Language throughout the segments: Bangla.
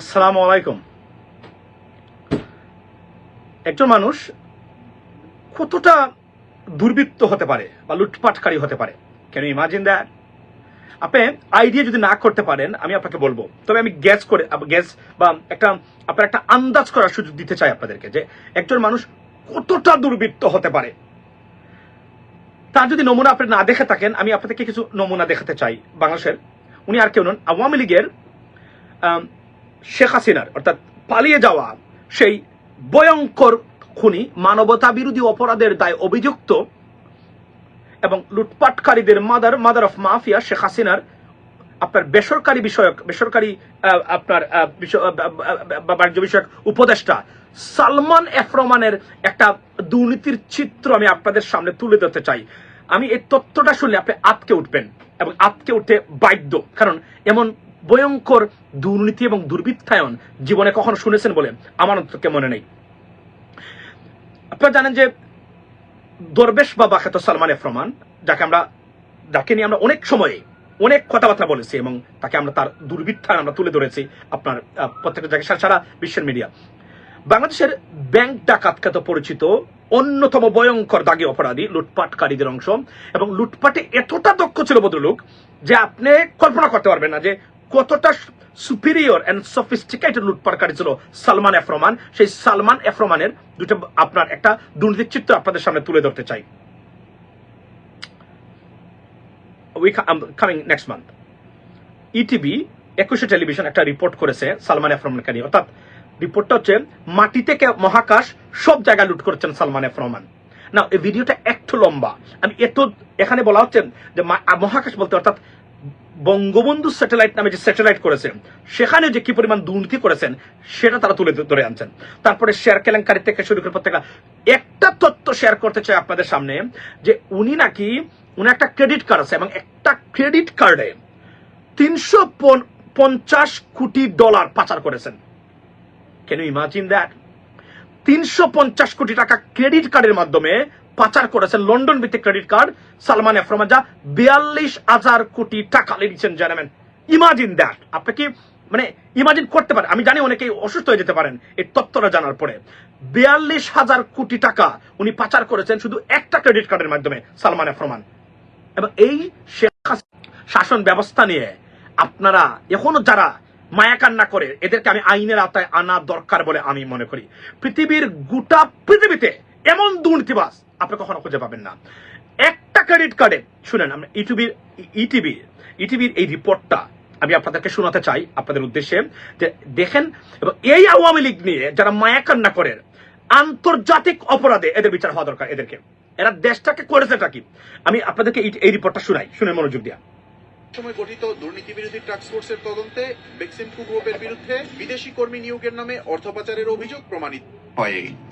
আসসালামু আলাইকুম। একজন মানুষ কতটা দুর্বৃত্ত হতে পারে বা লুটপাটকারী হতে পারে? কেন ইমাজিন দ্যাট আপনি আইডিয়া যদি না করতে পারেন, আমি আপনাকে বলব। তবে আমি গ্যাস করে গ্যাস বা একটা, আপনার একটা আন্দাজ করার সুযোগ দিতে চাই আপনাদেরকে যে একজন মানুষ কতটা দুর্বৃত্ত হতে পারে। তার যদি নমুনা আপনি না দেখে থাকেন, আমি আপনাদেরকে কিছু নমুনা দেখাতে চাই। বাংলাদেশের, উনি আর কেউ নন, আওয়ামী লীগের শেখ হাসিনার, অর্থাৎ পালিয়ে যাওয়া সেই ভয়ঙ্কর খুনি মানবতা বিরোধী অপরাধের দায় অভিযুক্ত এবং লুটপাটকারীদের mother mother of mafia Sheikh হাসিনার, আপনার বেসরকারি বিষয়ক, বেসরকারি আপনার বাণিজ্য বিষয়ক উপদেষ্টা সালমান এফ রহমানের একটা দুর্নীতির চিত্র আমি আপনাদের সামনে তুলে ধরতে চাই। আমি এই তথ্যটা শুনলে আপনি আতকে উঠবেন এবং আতকে উঠতে বাধ্য। কারণ এমন ভয়ঙ্কর দুর্নীতি এবং দুর্বৃত্তায়ন জীবনে কখনো শুনেছেন বলে আমার অন্তকে মনে নেই। আপনারা জানেন যে দরবেশ বাবা খ্যাত সালমান এফ রহমান যাকে আমরা, যাকে নিয়ে আমরা অনেক সময়ে অনেক কথাবার্তা বলেছি এবং তাকে আমরা তার দুর্বৃত্তায়ন আমরা তুলে ধরেছি আপনার প্রত্যেকটা জায়গায় সারা- বিশ্বের মিডিয়া বাংলাদেশের ব্যাংক ডাকাত খ্যাত পরিচিত অন্যতম ভয়ঙ্কর দাগি অপরাধী, লুটপাটকারীদের অংশ এবং লুটপাটে এতটা দক্ষ ছিল ভদ্রলোক যে আপনি কল্পনা করতে পারবেন না যে কতটা সুপিরিয়র অ্যান্ড সফিস্টিকেটেড লুটপাটকারী ছিল সালমান এফ রহমান সেই সালমান এফ রহমানের দুটো আপনার একটা দুর্নীতির চিত্র আপনাদের সামনে তুলে ধরতে চাই। কামিং নেক্সট মান্থ ইটিভি একুশে টেলিভিশন একটা রিপোর্ট করেছে সালমান এফ রহমানকে নিয়ে। অর্থাৎ রিপোর্টটা হচ্ছে মাটি মহাকাশ সব জায়গায় লুট করেছেন সালমান এফ রহমান না এই ভিডিওটা একটু লম্বা। আমি এত, এখানে বলা হচ্ছে যে মহাকাশ বলতে অর্থাৎ বঙ্গবন্ধু স্যাটেলাইট নামে যে স্যাটেলাইট করেছেন সেখানে যে কি পরিমাণ দুর্নীতি করেছেন, সেটা তারা তুলে ধরে আনছেন। তারপরে শেয়ার কেলেঙ্কারি থেকে শুরু করে প্রত্যেকটা, একটা তথ্য শেয়ার করতে চাই আপনাদের সামনে, যে উনি নাকি, উনি একটা ক্রেডিট কার্ড আছে, এবং একটা ক্রেডিট কার্ডে তিনশো পঞ্চাশ কোটি ডলার পাচার করেছেন। কেন ইমাজিন দ্যাট তিনশো পঞ্চাশ কোটি টাকা ক্রেডিট কার্ডের মাধ্যমে পাচার করেছেন লন্ডন ভিত্তিক credit card. Salman F Rahman যা বিয়াল্লিশ হাজার কোটি টাকা লিখছেন জানাবেন ইমাজিন দ্যাট আপনি কি মানে ইমাজিন করতে পারেন। আমি জানি অনেকেই অসুস্থ হয়ে যেতে পারেন, এই তথ্যটা জানার পরে। বিয়াল্লিশ হাজার কোটি টাকা উনি পাচার করেছেন শুধু একটা ক্রেডিট কার্ডের মাধ্যমে, সালমান এফরমান এবং এই শাসন ব্যবস্থা নিয়ে আপনারা, এখনও যারা মায়া কান্না করে, এদেরকে আমি আইনের আওতায় আনা দরকার বলে আমি মনে করি। পৃথিবীর গোটা পৃথিবীতে এমন দুর্নীতিবাস আপনি কখনো খুঁজে পাবেন না। একটা ক্রেডিট কার্ডে শুনেন, আমরা ইটিভির ইটিভি ইটিভির এই রিপোর্টটা আমি আপনাদেরকে শোনাতে চাই, আপনাদের উদ্দেশ্যে, যে দেখেন, এবং এই আওয়ামী লীগ নিয়ে যারা মায়া কান্না করেন আন্তর্জাতিক অপরাধে এদের বিচার হওয়া দরকার এদেরকে। এরা দেশটাকে করেছেটা কি? আমি আপনাদেরকে এই রিপোর্টটা শুনাই, শুনে মনোযোগ দিয়া। সময় গঠিত দুর্নীতি বিরোধী টাস্ক ফোর্সের তদন্তে বেক্সিমকো গ্রুপের বিরুদ্ধে বিদেশি কর্মী নিয়োগের নামে অর্থ পাচারের অভিযোগ প্রমাণিত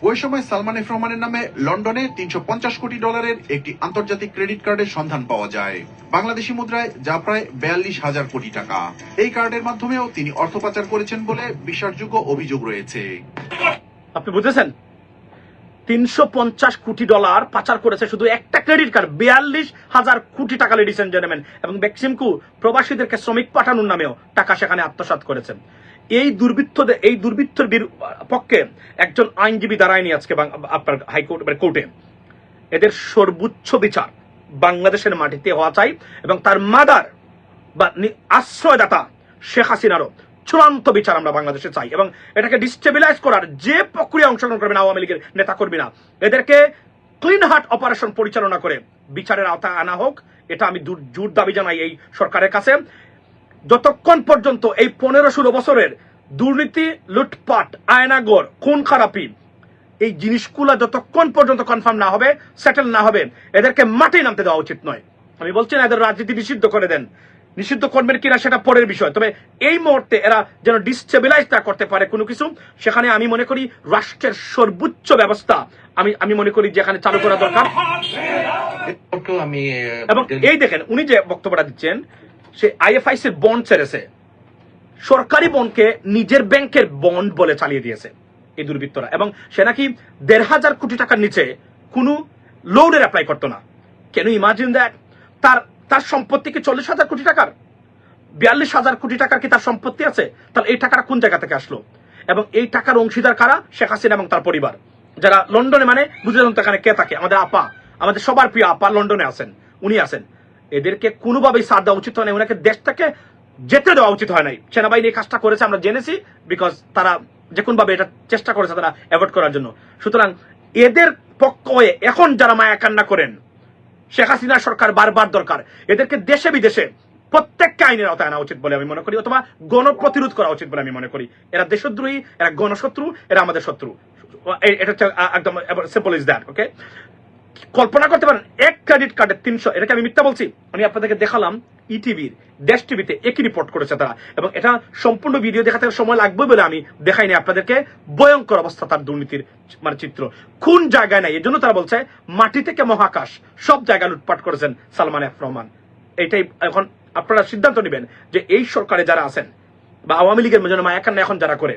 ওই সময় সালমান এফ রহমানের নামে লন্ডনে তিনশো পঞ্চাশ কোটি ডলারের একটি আন্তর্জাতিক ক্রেডিট কার্ডের সন্ধান পাওয়া যায়। বাংলাদেশি মুদ্রায় যা প্রায় বিয়াল্লিশ হাজার কোটি টাকা। এই কার্ডের মাধ্যমেও তিনি অর্থ পাচার করেছেন বলে বিশ্বাসযোগ্য অভিযোগ রয়েছে। আপনি বুঝেছেন? তিনশো পঞ্চাশ কোটি ডলার পাচার করেছে শুধু একটা ক্রেডিট কার্ড বিয়াল্লিশ হাজার কোটি টাকা লেডিস এন্ড জেন্টলম্যান এবং বেক্সিমকু প্রবাসীদেরকে শ্রমিক পাঠানোর নামেও টাকা সেখানে আত্মসাৎ করেছেন এই দুর্বৃত্তদের, এই দুর্বৃত্তর পক্ষে একজন আইনজীবী দাঁড়ায়নি আজকে আপনার হাইকোর্ট মানে কোর্টে। এদের সর্বোচ্চ বিচার বাংলাদেশের মাটিতে হওয়া চাই, এবং তার মাদার বা আশ্রয়দাতা শেখ হাসিনারও চূড়ান্ত বিচার আমরা বাংলাদেশে চাই এবং এটাকে ডিস্টেবিলাইজ করার যে প্রক্রিয়া অংশগ্রহণ করবেন আওয়ামী লীগের নেতা কর্মীরা এদেরকে ক্লিন হার্ট অপারেশন পরিচালনা করে বিচারের আওতায় আনা হোক, এটা আমি জোর দাবি জানাই এই সরকারের কাছে। যতক্ষণ পর্যন্ত এই পনেরো ষোলো বছরের দুর্নীতি, লুটপাট, আয়নাগর, খুন খারাপি, এই জিনিসগুলো যতক্ষণ পর্যন্ত কনফার্ম না হবে সেটেল না হবে, এদেরকে মাঠে নামতে দেওয়া উচিত নয়। আমি বলছি না এদের রাজনীতি নিষিদ্ধ করে দেন। নিষিদ্ধ করবেন কিনা সেটা পরের বিষয়। তবে এই মুহূর্তে এরা যেন ডিস্টেবিলাইজ না করতে পারে কোনো কিছু সেখানে আমি মনে করি রাষ্ট্রের সর্বোচ্চ ব্যবস্থা আমি আমি মনে করি যেখানে চালু করা দরকার। এবং এই দেখেন উনি যে বক্তব্যটা দিচ্ছেন সে আইএফআইসি এর বন্ড ছেড়েছে। সরকারি বন্ডকে নিজের ব্যাংকের বন্ড বলে চালিয়ে দিয়েছে এই দুর্বৃত্তরা। এবং সে নাকি দেড় হাজার কোটি টাকার নিচে কোনো লোনের অ্যাপ্লাই করতো না। কেন ইমাজিন দ্যাট তার তার সম্পত্তি কি চল্লিশ হাজার কোটি টাকার? বিয়াল্লিশ হাজার কোটি টাকার কি তার সম্পত্তি আছে? তাহলে এই টাকাটা কোন জায়গা থেকে আসলো? এবং এই টাকার অংশীদার কারা? শেখ হাসিনা এবং তার পরিবার। যারা লন্ডনে মানে বুঝে যান তো কে থাকে? আমাদের আপা। আমাদের সবার প্রিয় আপা লন্ডনে আছেন। উনি আছেন। এদেরকে কোনোভাবেই সাথ দেওয়া উচিত হয় না ওনাকে দেশ থেকে যেতে দেওয়া উচিত হয় নাই। সেনাবাহিনী এই কাজটা করেছে, আমরা জেনেছি বিকজ তারা যে কোন ভাবে এটা চেষ্টা করেছে তারা অ্যাভয়েড করার জন্য। সুতরাং এদের পক্ষ হয়ে এখন যারা মায়া কান্না করেন শেখ হাসিনা সরকার বারবার দরকার। এদেরকে দেশে বিদেশে প্রত্যেককে আইনের আওতায় আনা উচিত বলে আমি মনে করি, অথবা গণ প্রতিরোধ করা উচিত বলে আমি মনে করি। এরা দেশদ্রোহী, এরা গণশত্রু, এরা আমাদের শত্রু। এটা হচ্ছে একদম সিম্পল ইজ দ্যাট ওকে কল্পনা করতে পারেন, এক ক্রেডিট কার্ডের তিনশো, এটাকে আমি মিথ্যা বলছি, আমি আপনাদেরকে দেখালাম ইটিভির দেশ টিভিতে একই রিপোর্ট করেছে তারা। এবং এটা সম্পূর্ণ ভিডিও দেখাতে সময় লাগবে বলে আমি দেখাইনি আপনাদেরকে, ভয়ঙ্কর অবস্থা তার দুর্নীতির মানে চিত্র। কোন জায়গায় নাই, এজন্য তারা বলছে, মাটি থেকে মহাকাশ, সব জায়গায় লুটপাট করেছেন সালমান এফ রহমান। এইটাই এখন আপনারা সিদ্ধান্ত নেবেন যে এই সরকারে যারা আছেন, বা আওয়ামী লীগের মেজর মায়াকান্না এখন যারা করে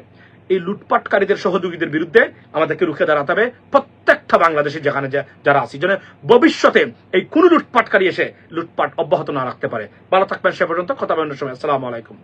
এই লুটপাটকারীদের সহযোগীদের বিরুদ্ধে আমাদেরকে রুখে দাঁড়াতে হবে প্রত্যেকটা বাংলাদেশে যেখানে যারা আছি। যেন ভবিষ্যতে এই কোন লুটপাটকারী এসে লুটপাট অব্যাহত না রাখতে পারে। ভালো থাকবেন সে পর্যন্ত। কথা বলার সময় আসসালামু আলাইকুম।